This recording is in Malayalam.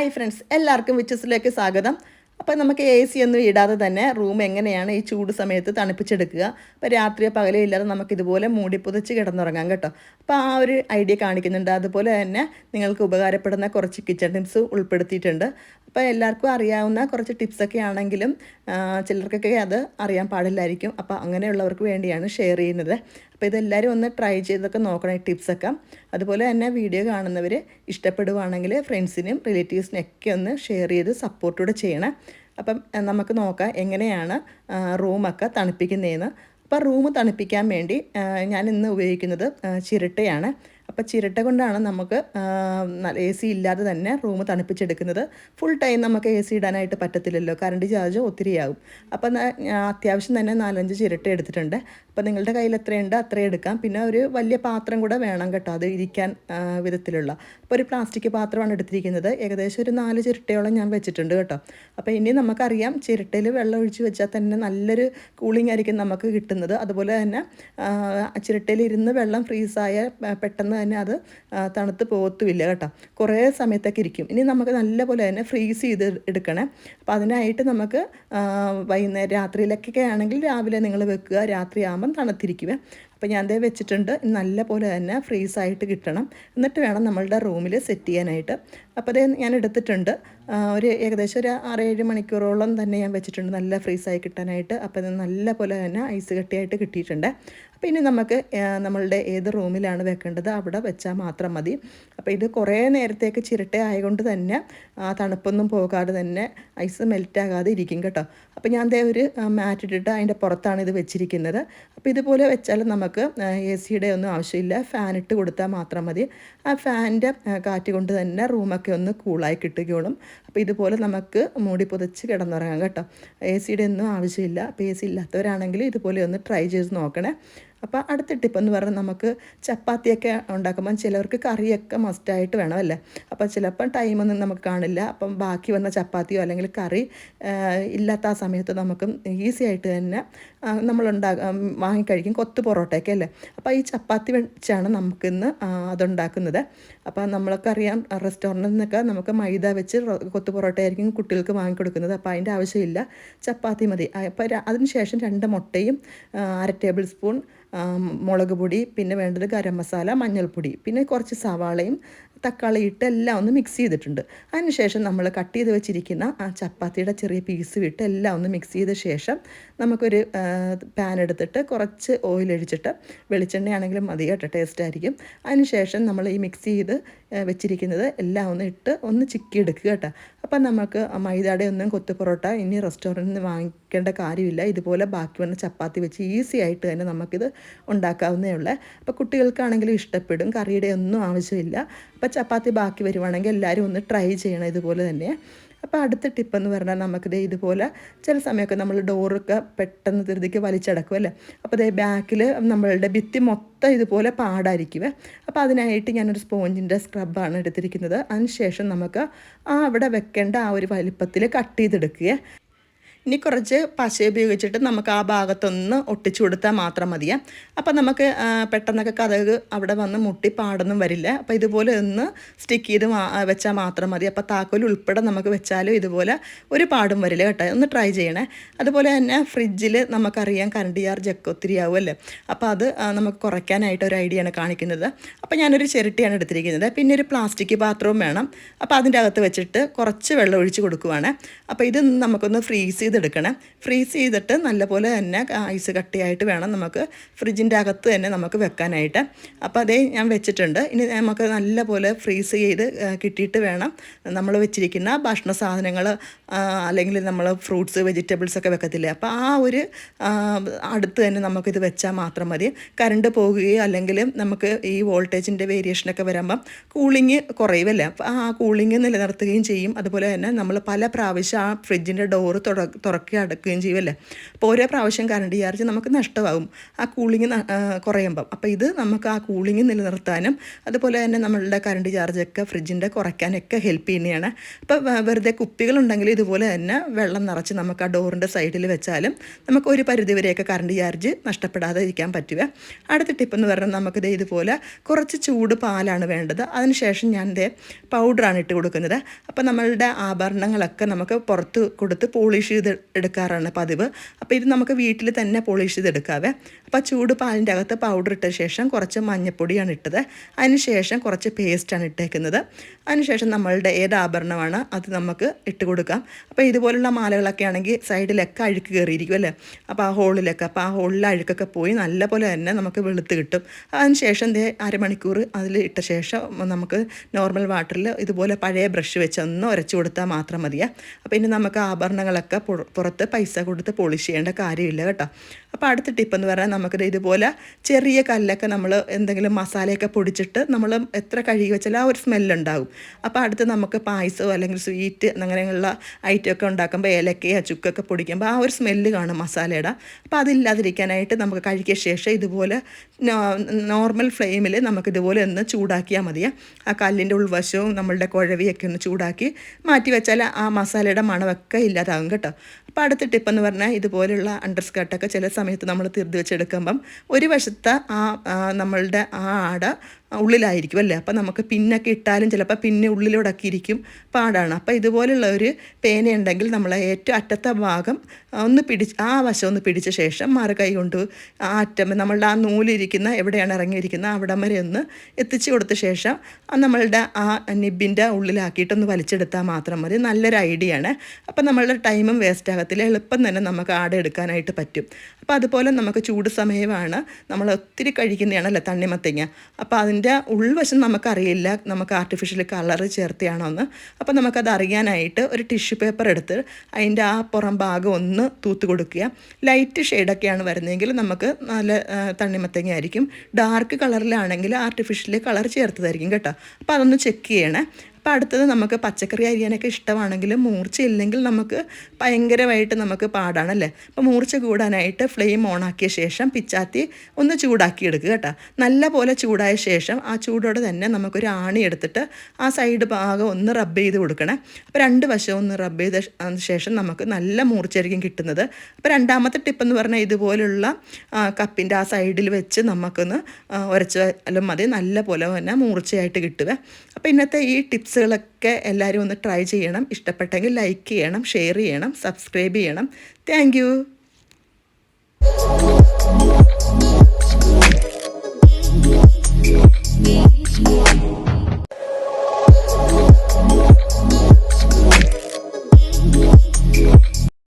ഹായ് ഫ്രണ്ട്സ് എല്ലാവർക്കും വിച്ചസിലേക്ക് സ്വാഗതം. അപ്പോൾ നമുക്ക് എ സി ഒന്നും ഇടാതെ തന്നെ റൂം എങ്ങനെയാണ് ഈ ചൂട് സമയത്ത് തണുപ്പിച്ചെടുക്കുക? അപ്പോൾ രാത്രിയോ പകലോ ഇല്ലാതെ നമുക്ക് ഇതുപോലെ മൂടി പുതച്ച് കിടന്നുറങ്ങാം കേട്ടോ. അപ്പോൾ ആ ഒരു ഐഡിയ കാണിക്കുന്നുണ്ട്. അതുപോലെ തന്നെ നിങ്ങൾക്ക് ഉപകാരപ്പെടുന്ന കുറച്ച് കിച്ചൺ ടിപ്സ് ഉൾപ്പെടുത്തിയിട്ടുണ്ട്. അപ്പോൾ എല്ലാവർക്കും അറിയാവുന്ന കുറച്ച് ടിപ്സൊക്കെ ആണെങ്കിലും ചിലർക്കൊക്കെ അത് അറിയാൻ പാടില്ലായിരിക്കും. അപ്പോൾ അങ്ങനെയുള്ളവർക്ക് വേണ്ടിയാണ് ഷെയർ ചെയ്യുന്നത്. അപ്പോൾ ഇതെല്ലാവരും ഒന്ന് ട്രൈ ചെയ്തൊക്കെ നോക്കണം ഈ ടിപ്സൊക്കെ അതുപോലെ തന്നെ വീഡിയോ കാണുന്നവർ ഇഷ്ടപ്പെടുവാണെങ്കിൽ ഫ്രണ്ട്സിനും റിലേറ്റീവ്സിനൊക്കെ ഒന്ന് ഷെയർ ചെയ്ത് സപ്പോർട്ടൂടെ ചെയ്യണം. അപ്പം നമുക്ക് നോക്കാം എങ്ങനെയാണ് റൂമൊക്കെ തണുപ്പിക്കുന്നതെന്ന് അപ്പോൾ റൂം തണുപ്പിക്കാൻ വേണ്ടി ഞാൻ ഇന്ന് ഉപയോഗിക്കുന്നത് ചിരട്ടയാണ്. അപ്പോൾ ചിരട്ട കൊണ്ടാണ് നമുക്ക് എ സി ഇല്ലാതെ തന്നെ റൂം തണുപ്പിച്ചെടുക്കുന്നത്. ഫുൾ ടൈം നമുക്ക് എ സി ഇടാനായിട്ട് പറ്റത്തില്ലല്ലോ. കറണ്ട് ചാർജ് ഒത്തിരിയാകും. അപ്പം അത്യാവശ്യം തന്നെ നാലഞ്ച് ചിരട്ട എടുത്തിട്ടുണ്ട്. അപ്പോൾ നിങ്ങളുടെ കയ്യിൽ എത്രയുണ്ട് അത്രയും എടുക്കാം. പിന്നെ ഒരു വലിയ പാത്രം കൂടെ വേണം കേട്ടോ അത് ഇരിക്കാൻ വിധത്തിലുള്ള. അപ്പോൾ ഒരു പ്ലാസ്റ്റിക് പാത്രമാണ് എടുത്തിരിക്കുന്നത്. ഏകദേശം ഒരു നാല് ചിരട്ടയോളം ഞാൻ വെച്ചിട്ടുണ്ട് കേട്ടോ. അപ്പോൾ ഇനി നമുക്കറിയാം ചിരട്ടയിൽ വെള്ളം ഒഴിച്ച് വെച്ചാൽ തന്നെ നല്ലൊരു കൂളിംഗ് ആയിരിക്കും നമുക്ക് കിട്ടുന്നത്. അതുപോലെ തന്നെ ചിരട്ടയിൽ ഇരുന്ന് വെള്ളം ഫ്രീസായ പെട്ടെന്ന് തന്നെ അത് തണുത്ത് പോകത്തുമില്ല കേട്ടോ. കുറേ സമയത്തൊക്കെ ഇരിക്കും. ഇനി നമുക്ക് നല്ലപോലെ തന്നെ ഫ്രീസ് ചെയ്ത് എടുക്കണേ. അപ്പോൾ അതിനായിട്ട് നമുക്ക് വൈകുന്നേരം രാത്രിയിലൊക്കെ ആണെങ്കിൽ രാവിലെ നിങ്ങൾ വെക്കുക. രാത്രിയാകുമ്പം തണുത്തിരിക്കുക അപ്പോൾ ഞാൻ ദേ വെച്ചിട്ടുണ്ട്. നല്ല പോലെ തന്നെ ഫ്രീസായിട്ട് കിട്ടണം. എന്നിട്ട് വേണം നമ്മളുടെ റൂമിൽ സെറ്റ് ചെയ്യാനായിട്ട്. അപ്പോൾ അതേ ഞാൻ എടുത്തിട്ടുണ്ട്. ഒരു ഏകദേശം ഒരു ആറേഴ് മണിക്കൂറോളം തന്നെ ഞാൻ വെച്ചിട്ടുണ്ട് നല്ല ഫ്രീസായി കിട്ടാനായിട്ട്. അപ്പോൾ ഇത് നല്ല പോലെ തന്നെ ഐസ് കട്ടിയായിട്ട് കിട്ടിയിട്ടുണ്ട്. അപ്പോൾ ഇനി നമുക്ക് നമ്മളുടെ ഏത് റൂമിലാണ് വെക്കേണ്ടത് അവിടെ വെച്ചാൽ മാത്രം മതി. അപ്പോൾ ഇത് കുറേ നേരത്തേക്ക് ചിരട്ട ആയതുകൊണ്ട് തന്നെ തണുപ്പൊന്നും പോകാതെ തന്നെ ഐസ് മെൽറ്റാകാതെ ഇരിക്കും കേട്ടോ. അപ്പോൾ ഞാൻ ദേ ഒരു മാറ്റ് ഇട്ടിട്ട് അതിന്റെ പുറത്താണ് ഇത് വെച്ചിരിക്കുന്നത്. അപ്പോൾ ഇതുപോലെ വെച്ചാൽ നമുക്ക് എ സിയുടെ ഒന്നും ആവശ്യമില്ല. ഫാൻ ഇട്ട് കൊടുത്താൽ മാത്രം മതി. ആ ഫാനിന്റെ കാറ്റ് കൊണ്ട് തന്നെ റൂമൊക്കെ ഒന്ന് കൂളായി കിട്ടുകയുള്ളൂ. അപ്പോൾ ഇതുപോലെ നമുക്ക് മൂടി പുതച്ച് കിടന്നുറങ്ങാം കേട്ടോ. എ സിയുടെ ഒന്നും ആവശ്യമില്ല. അപ്പോൾ എ സി ഇല്ലാത്തവരാണെങ്കിൽ ഇതുപോലെ ഒന്ന് ട്രൈ ചെയ്ത് നോക്കണേ. അപ്പോൾ അടുത്ത ടിപ്പ് എന്ന് പറഞ്ഞാൽ നമുക്ക് ചപ്പാത്തിയൊക്കെ ഉണ്ടാക്കുമ്പോൾ ചിലവർക്ക് കറിയൊക്കെ മസ്റ്റായിട്ട് വേണമല്ലേ അപ്പോൾ ചിലപ്പം ടൈമൊന്നും നമുക്ക് കാണില്ല. അപ്പം ബാക്കി വന്ന ചപ്പാത്തിയോ അല്ലെങ്കിൽ കറി ഇല്ലാത്ത ആ സമയത്ത് നമുക്ക് ഈസി ആയിട്ട് തന്നെ നമ്മൾ ഉണ്ടാ വാങ്ങിക്കഴിക്കും കൊത്ത് പൊറോട്ടയൊക്കെ അല്ലേ? അപ്പോൾ ഈ ചപ്പാത്തി വെച്ചാണ് നമുക്കിന്ന് അതുണ്ടാക്കുന്നത്. അപ്പോൾ നമ്മൾക്കറിയാം റെസ്റ്റോറന്റിൽ നിന്നൊക്കെ നമുക്ക് മൈദ വെച്ച് കൊത്ത് കൊത്തു പൊറോട്ട ആയിരിക്കും കുട്ടികൾക്ക് വാങ്ങിക്കൊടുക്കുന്നത്. അപ്പോൾ അതിന്റെ ആവശ്യമില്ല. ചപ്പാത്തി മതി. അപ്പോൾ അതിന് ശേഷം രണ്ട് മുട്ടയും അര ടേബിൾ സ്പൂൺ മുളക് പൊടി പിന്നെ വേണ്ടത് ഗരം മസാല മഞ്ഞൾപ്പൊടി പിന്നെ കുറച്ച് സവാളയും തക്കാളി ഇട്ട് എല്ലാം ഒന്ന് മിക്സ് ചെയ്തിട്ടുണ്ട്. അതിനുശേഷം നമ്മൾ കട്ട് ചെയ്ത് വെച്ചിരിക്കുന്ന ആ ചപ്പാത്തിയുടെ ചെറിയ പീസ് വിട്ട് എല്ലാം ഒന്ന് മിക്സ് ചെയ്ത ശേഷം നമുക്കൊരു പാൻ എടുത്തിട്ട് കുറച്ച് ഓയിൽ ഒഴിച്ചിട്ട് വെളിച്ചെണ്ണയാണെങ്കിലും മതി കേട്ടോ ടേസ്റ്റ് ആയിരിക്കും. അതിനുശേഷം നമ്മൾ ഈ മിക്സ് ചെയ്ത് വെച്ചിരിക്കുന്നത് എല്ലാം ഒന്ന് ഇട്ട് ഒന്ന് ചിക്കി എടുക്കുക കേട്ടോ. അപ്പം നമുക്ക് മൈദയുടെ ഒന്നും കൊത്തു പൊറോട്ട ഇനി റെസ്റ്റോറന്റിൽ നിന്ന് വാങ്ങിക്കേണ്ട കാര്യമില്ല. ഇതുപോലെ ബാക്കി വന്ന ചപ്പാത്തി വെച്ച് ഈസി ആയിട്ട് തന്നെ നമുക്കിത് ഉണ്ടാക്കാവുന്നേ ഉള്ളൂ. അപ്പോൾ കുട്ടികൾക്കാണെങ്കിലും ഇഷ്ടപ്പെടും. കറിയുടെ ഒന്നും ആവശ്യമില്ല. അപ്പോൾ ചപ്പാത്തി ബാക്കി വരുവാണെങ്കിൽ എല്ലാവരും ഒന്ന് ട്രൈ ചെയ്യണം ഇതുപോലെ തന്നെ. അപ്പോൾ അടുത്ത ടിപ്പ് എന്ന് പറഞ്ഞാൽ നമുക്കിത് ഇതുപോലെ ചില സമയമൊക്കെ നമ്മൾ ഡോറൊക്കെ പെട്ടെന്ന് ധൃതിക്ക് വലിച്ചടക്കും അല്ലേ? അപ്പോൾ അതേ ബാക്കിൽ നമ്മളുടെ ഭിത്തി മൊത്തം ഇതുപോലെ പാടായിരിക്കും. അപ്പോൾ അതിനായിട്ട് ഞാനൊരു സ്പോഞ്ചിന്റെ സ്ക്രബാണ് എടുത്തിരിക്കുന്നത്. അതിനുശേഷം നമുക്ക് ആ അവിടെ വെക്കേണ്ട ആ ഒരു വലിപ്പത്തിൽ കട്ട് ചെയ്തെടുക്കുക. ഇനി കുറച്ച് പശ ഉപയോഗിച്ചിട്ട് നമുക്ക് ആ ഭാഗത്തൊന്ന് ഒട്ടിച്ചു കൊടുത്താൽ മാത്രം മതിയാ. അപ്പം നമുക്ക് പെട്ടെന്നൊക്കെ കഥക് അവിടെ വന്ന് മുട്ടി പാടൊന്നും വരില്ല. അപ്പോൾ ഇതുപോലെ ഒന്ന് സ്റ്റിക്ക് ചെയ്ത് വെച്ചാൽ മാത്രം മതി. അപ്പോൾ താക്കോൽ ഉൾപ്പെടെ നമുക്ക് വെച്ചാലും ഇതുപോലെ ഒരു പാടും വരില്ല കേട്ടോ. ഒന്ന് ട്രൈ ചെയ്യണേ. അതുപോലെ തന്നെ ഫ്രിഡ്ജിൽ നമുക്കറിയാം കറണ്ട് ചാർജ് ഒക്കെ ഒത്തിരി ആവുമല്ലേ അപ്പോൾ അത് നമുക്ക് കുറയ്ക്കാനായിട്ട് ഒരു ഐഡിയ ആണ് കാണിക്കുന്നത്. അപ്പോൾ ഞാനൊരു ചിരട്ടിയാണ് എടുത്തിരിക്കുന്നത്. പിന്നെ ഒരു പ്ലാസ്റ്റിക് പാത്രവും വേണം. അപ്പോൾ അതിന്റെ അകത്ത് വെച്ചിട്ട് കുറച്ച് വെള്ളം ഒഴിച്ച് കൊടുക്കുവാണ്. അപ്പോൾ ഇത് നമുക്കൊന്ന് ഫ്രീസ് ചെയ്തെടുക്കണം. ഫ്രീസ് ചെയ്തിട്ട് നല്ലപോലെ തന്നെ ഐസ് കട്ടിയായിട്ട് വേണം നമുക്ക് ഫ്രിഡ്ജിന്റെ അകത്ത് തന്നെ നമുക്ക് വെക്കാനായിട്ട്. അപ്പോൾ അതേ ഞാൻ വെച്ചിട്ടുണ്ട്. ഇനി നമുക്ക് നല്ലപോലെ ഫ്രീസ് ചെയ്ത് കിട്ടിയിട്ട് വേണം നമ്മൾ വെച്ചിരിക്കുന്ന ഭക്ഷണ സാധനങ്ങൾ അല്ലെങ്കിൽ നമ്മൾ ഫ്രൂട്ട്സ് വെജിറ്റബിൾസ് ഒക്കെ വെക്കത്തില്ലേ? അപ്പോൾ ആ ഒരു അടുത്ത് തന്നെ നമുക്കിത് വെച്ചാൽ മാത്രം മതി. കറണ്ട് പോകുകയോ അല്ലെങ്കിൽ നമുക്ക് ഈ വോൾട്ടേജിന്റെ വേരിയേഷനൊക്കെ വരുമ്പം കൂളിങ് കുറയുമല്ലേ അപ്പോൾ ആ കൂളിങ് നിലനിർത്തുകയും ചെയ്യും. അതുപോലെ തന്നെ നമ്മൾ പല പ്രാവശ്യം ആ ഫ്രിഡ്ജിന്റെ ഡോറ് തുറക്കുകയും അടക്കുകയും ചെയ്യുമല്ലേ അപ്പോൾ ഓരോ പ്രാവശ്യം കറണ്ട് ചാർജ് നമുക്ക് നഷ്ടമാകും. ആ കൂളിംഗ് കുറയുമ്പം. അപ്പോൾ ഇത് നമുക്ക് ആ കൂളിംഗ് നിലനിർത്താനും അതുപോലെ തന്നെ നമ്മളുടെ കറണ്ട് ചാർജൊക്കെ ഫ്രിഡ്ജിന്റെ കുറയ്ക്കാനൊക്കെ ഹെൽപ്പ് ചെയ്യുന്നതാണ്. അപ്പോൾ വെറുതെ കുപ്പികളുണ്ടെങ്കിൽ ഇതുപോലെ തന്നെ വെള്ളം നിറച്ച് നമുക്ക് ആ ഡോറിന്റെ സൈഡിൽ വെച്ചാലും നമുക്ക് ഒരു പരിധി വരെയൊക്കെ കറണ്ട് ചാർജ് നഷ്ടപ്പെടാതെ ഇരിക്കാൻ പറ്റുക. അടുത്ത ടിപ്പ് എന്ന് പറഞ്ഞാൽ നമുക്കിത് ഇതുപോലെ കുറച്ച് ചൂട് പാലാണ് വേണ്ടത്. അതിനുശേഷം ഞാൻ ഇതേ പൗഡറാണ് ഇട്ട് കൊടുക്കുന്നത്. അപ്പോൾ നമ്മളുടെ ആഭരണങ്ങളൊക്കെ നമുക്ക് പുറത്ത് കൊടുത്ത് പോളിഷ് ചെയ്ത് എടുക്കാറാണ് പതിവ്. അപ്പോൾ ഇത് നമുക്ക് വീട്ടിൽ തന്നെ പോളിഷ് ചെയ്ത് എടുക്കാവേ അപ്പോൾ ചൂട് പാലിന്റെ അകത്ത് പൗഡർ ഇട്ട ശേഷം കുറച്ച് മഞ്ഞപ്പൊടിയാണ് ഇട്ടത്. അതിനുശേഷം കുറച്ച് പേസ്റ്റാണ് ഇട്ടേക്കുന്നത്. അതിനുശേഷം നമ്മളുടെ ഏത് ആഭരണമാണ് അത് നമുക്ക് ഇട്ട് കൊടുക്കാം. അപ്പോൾ ഇതുപോലുള്ള മാലകളൊക്കെ ആണെങ്കിൽ സൈഡിലൊക്കെ അഴുക്ക് കയറിയിരിക്കും അല്ലേ? അപ്പോൾ ആ ഹോളിലൊക്കെ അപ്പോൾ ആ ഹോളിലെ അഴുക്കൊക്കെ പോയി നല്ലപോലെ തന്നെ നമുക്ക് വെളുത്ത് കിട്ടും. അതിനുശേഷം ദേ അരമണിക്കൂർ അതിൽ ഇട്ട ശേഷം നമുക്ക് നോർമൽ വാട്ടറിൽ ഇതുപോലെ പഴയ ബ്രഷ് വെച്ച് ഒന്ന് ഉരച്ചു കൊടുത്താൽ മാത്രം മതിയാ. അപ്പോൾ ഇനി നമുക്ക് ആഭരണങ്ങളൊക്കെ പുറത്ത് പൈസ കൊടുത്ത് പോളിഷ് ചെയ്യേണ്ട കാര്യമില്ല കേട്ടോ. അപ്പോൾ അടുത്ത ടിപ്പ് എന്ന് പറഞ്ഞാൽ നമുക്കിത് ഇതുപോലെ ചെറിയ കല്ലൊക്കെ നമ്മൾ എന്തെങ്കിലും മസാലയൊക്കെ പൊടിച്ചിട്ട് നമ്മൾ എത്ര കഴുകി വെച്ചാൽ ആ ഒരു സ്മെല്ലുണ്ടാകും അപ്പോൾ അടുത്ത് നമുക്ക് പായസമോ അല്ലെങ്കിൽ സ്വീറ്റ് അങ്ങനെയുള്ള ഐറ്റം ഒക്കെ ഉണ്ടാക്കുമ്പോൾ ഏലക്കയോ ചുക്കൊക്കെ പൊടിക്കുമ്പോൾ ആ ഒരു സ്മെല്ല് കാണും മസാലയുടെ. അപ്പോൾ അതില്ലാതിരിക്കാനായിട്ട് നമുക്ക് കഴുകിയ ശേഷം ഇതുപോലെ നോർമൽ ഫ്ലെയിമിൽ നമുക്കിതുപോലെ ഒന്ന് ചൂടാക്കിയാൽ മതിയാ ആ കല്ലിന്റെ ഉൾവശവും നമ്മളുടെ കുഴവിയൊക്കെ ഒന്ന് ചൂടാക്കി മാറ്റി വെച്ചാൽ ആ മസാലയുടെ മണമൊക്കെ ഇല്ലാതാകും കേട്ടോ. അപ്പോൾ അടുത്ത ടിപ്പ് എന്ന് പറഞ്ഞാൽ ഇതുപോലുള്ള അണ്ടർ സ്കർട്ടൊക്കെ ചില സമയത്ത് നമ്മൾ തിരുതി വെച്ചെടുക്കുമ്പം ഒരു വശത്ത് ആ, നമ്മളുടെ ആ ആട ഉള്ളിലായിരിക്കും അല്ലേ? അപ്പോൾ നമുക്ക് പിന്നൊക്കെ ഇട്ടാലും ചിലപ്പോൾ പിന്നെ ഉള്ളിലോടൊക്കെ പാടാണ്. അപ്പോൾ ഇതുപോലുള്ള ഒരു പേനയുണ്ടെങ്കിൽ നമ്മൾ ഏറ്റവും അറ്റത്തെ ഭാഗം ഒന്ന് പിടിച്ച് ആ വശം ഒന്ന് പിടിച്ച ശേഷം മറുകൈ കൊണ്ട് ആ അറ്റം നമ്മളുടെ ആ നൂലിരിക്കുന്ന എവിടെയാണ് ഇറങ്ങിയിരിക്കുന്നത് അവിടം വരെ ഒന്ന് എത്തിച്ചു കൊടുത്ത ശേഷം നമ്മളുടെ ആ നിബിന്റെ ഉള്ളിലാക്കിയിട്ടൊന്ന് വലിച്ചെടുത്താൽ മാത്രം മതി. നല്ലൊരു ഐഡിയ ആണ് അപ്പോൾ നമ്മളുടെ ടൈമും വേസ്റ്റ് ആകത്തില്ല എളുപ്പം തന്നെ നമുക്ക് ആടെ എടുക്കാനായിട്ട് പറ്റും. അപ്പോൾ അതുപോലെ നമുക്ക് ചൂട് സമയമാണ്. നമ്മൾ ഒത്തിരി കഴിക്കുന്നതാണല്ലോ തണ്ണിമത്തങ്ങ. അപ്പോൾ അതിന്റെ ഉൾവശം നമുക്കറിയില്ല. നമുക്ക് ആർട്ടിഫിഷ്യൽ കളർ ചേർത്തിയാണോ എന്ന് അപ്പോൾ നമുക്കത് അറിയാനായിട്ട് ഒരു ടിഷ്യൂ പേപ്പർ എടുത്ത് അതിന്റെ ആ പുറം ഭാഗം ഒന്ന് തൂത്ത് കൊടുക്കുക. ലൈറ്റ് ഷെയ്ഡൊക്കെയാണ് വരുന്നതെങ്കിൽ നമുക്ക് നല്ല തണ്ണിമത്തങ്ങ ആയിരിക്കും ഡാർക്ക് കളറിലാണെങ്കിൽ ആർട്ടിഫിഷ്യൽ കളർ ചേർത്തതായിരിക്കും കേട്ടോ. അപ്പോൾ അതൊന്ന് ചെക്ക് ചെയ്യണേ. അപ്പോൾ അടുത്തത് നമുക്ക് പച്ചക്കറി അരിയാനൊക്കെ ഇഷ്ടമാണെങ്കിലും മൂർച്ച ഇല്ലെങ്കിൽ നമുക്ക് ഭയങ്കരമായിട്ട് നമുക്ക് പാടാണല്ലേ? അപ്പോൾ മൂർച്ച കൂടാനായിട്ട് ഫ്ലെയിം ഓണാക്കിയ ശേഷം പിച്ചാത്തി ഒന്ന് ചൂടാക്കി എടുക്കുക കേട്ടോ. നല്ല പോലെ ചൂടായ ശേഷം ആ ചൂടോടെ തന്നെ നമുക്കൊരു ആണി എടുത്തിട്ട് ആ സൈഡ് ഭാഗം ഒന്ന് റബ്ബ് ചെയ്ത് കൊടുക്കണേ. അപ്പോൾ രണ്ട് വശവും ഒന്ന് റബ്ബ് ചെയ്ത ശേഷം നമുക്ക് നല്ല മൂർച്ചയായിരിക്കും കിട്ടുന്നത്. അപ്പോൾ രണ്ടാമത്തെ ടിപ്പ് എന്ന് പറഞ്ഞാൽ ഇതുപോലുള്ള കപ്പിന്റെ ആ സൈഡിൽ വെച്ച് നമുക്കൊന്ന് ഉരച്ചാലും മതി നല്ല പോലെ തന്നെ മൂർച്ചയായിട്ട് കിട്ടുക അപ്പോൾ ഇന്നത്തെ ഈ ടിപ്സുകളൊക്കെ എല്ലാവരും ഒന്ന് ട്രൈ ചെയ്യണം. ഇഷ്ടപ്പെട്ടെങ്കിൽ ലൈക്ക് ചെയ്യണം ഷെയർ ചെയ്യണം സബ്സ്ക്രൈബ് ചെയ്യണം. താങ്ക്